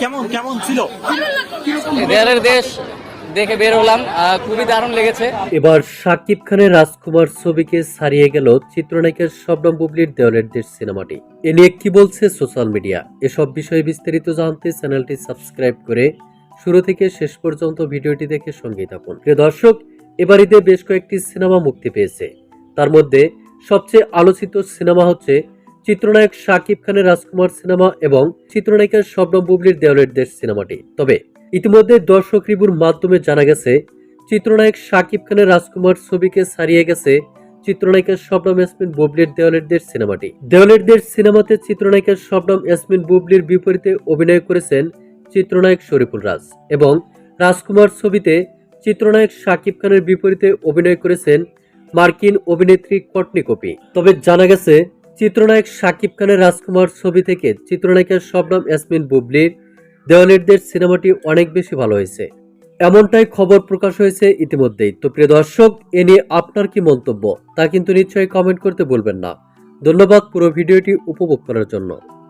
কেমন কেমন ছিল? দেয়ালের দেশ দেখে বের হলাম খুবই দারুণ লেগেছে। এবার শাকিব খানের রাজকুমার ছবিকে ছাড়িয়ে গেল চিত্রনায়িকার শবনম বুবলির দেওয়ালের দেশ সিনেমাটি। এ নিয়ে কি বলছে সোশ্যাল মিডিয়া? এসব বিষয়ে বিস্তারিত জানতে চ্যানেলটি সাবস্ক্রাইব করে শুরু থেকে শেষ পর্যন্ত ভিডিওটি দেখে সঙ্গেই থাকুন। প্রিয় দর্শক এবার ঈদে বেশ কয়েকটি সিনেমা মুক্তি পেয়েছে। তার মধ্যে সবচেয়ে আলোচিত সিনেমা হচ্ছে চিত্রনায়ক শাকিব খানের রাজকুমার সিনেমা এবং চিত্রনায়িকা শবনম বুবলির দেওয়ালের দেশ সিনেমাটি। তবে ইতিমধ্যে দর্শক রিভিউর মাধ্যমে জানা গেছে, চিত্রনায়ক শাকিব খানের রাজকুমার ছবিকে ছাড়িয়ে গেছে চিত্রনায়িকা শবনম ইয়াসমিন বুবলির দেওয়ালের দেশ সিনেমাটি। দেওয়ালের দেশ সিনেমাতে চিত্রনায়িকা শবনম ইয়াসমিন বুবলির বিপরীতে অভিনয় করেছেন চিত্রনায়ক শরীফুল রাজ এবং রাজকুমার ছবিতে চিত্রনায়ক শাকিব খানের বিপরীতে অভিনয় করেছেন মার্কিন অভিনেত্রী কটনি কপি। তবে জানা গেছে চিত্রনায়ক শাকিব খানের রাজকুমার ছবি থেকে চিত্রনায়িকা শবনম ইয়াসমিন বুবলির দেওয়ানিরদের সিনেমাটি অনেক বেশি ভালো হয়েছে। এমনটাই খবর প্রকাশ হয়েছে ইতিমধ্যেই। তো প্রিয় দর্শক, এ নিয়ে আপনার কি মন্তব্য? তা কিন্তু নিশ্চয়ই কমেন্ট করতে বলবেন না। ধন্যবাদ পুরো ভিডিওটি উপভোগ করার জন্য।